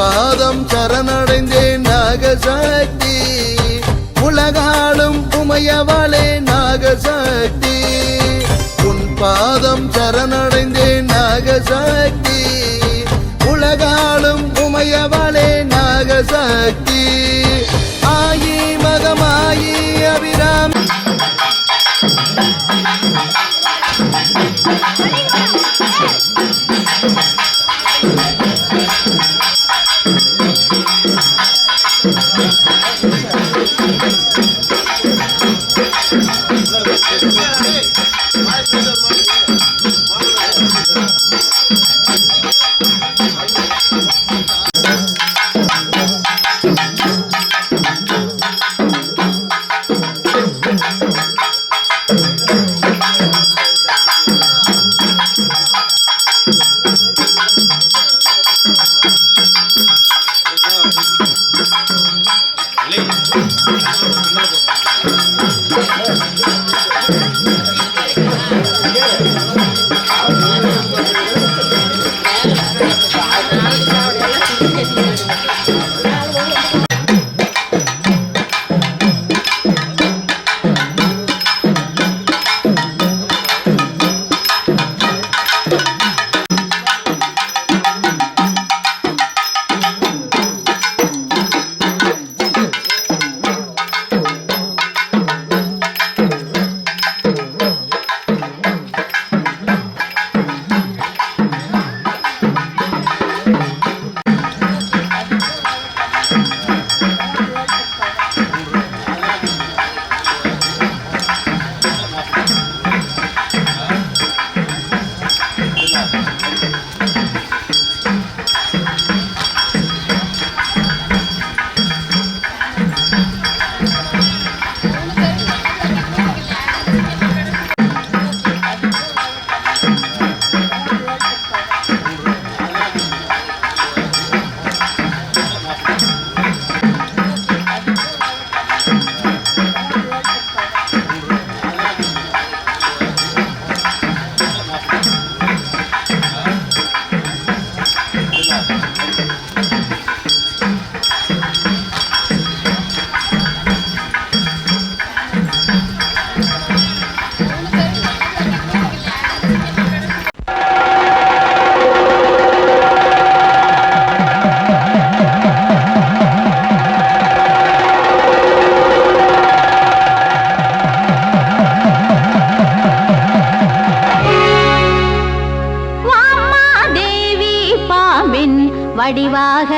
பாதம் சரணடைந்தேன் நாகசக்தி. உலகாலும் உமையவளே நாகசக்தி. உன் பாதம் சரணடைந்தேன் நாகசக்தி. Thank you. Yeah. வடிவாக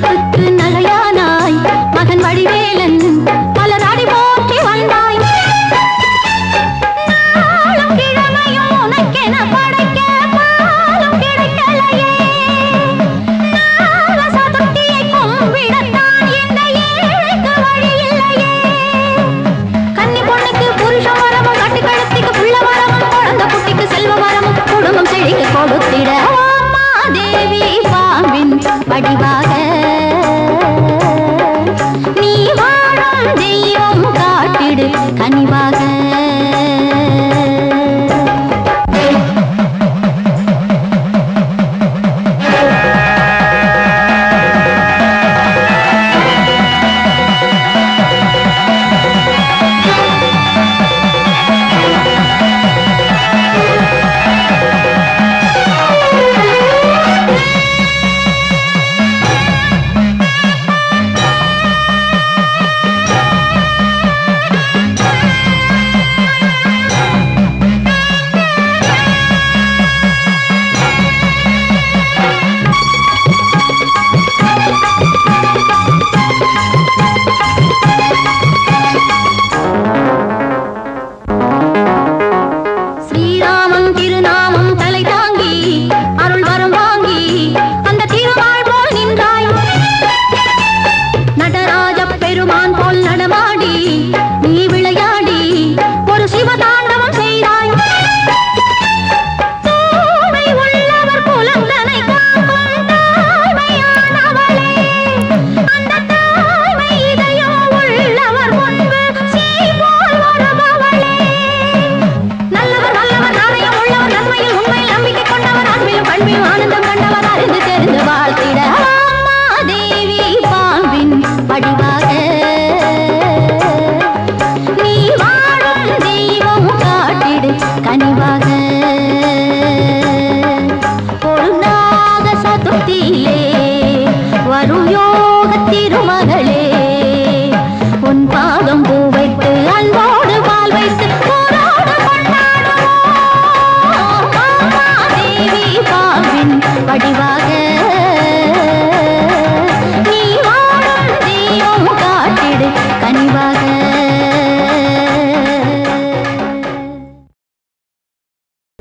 பத்து நகையானாய். மகன் வடிவேலன்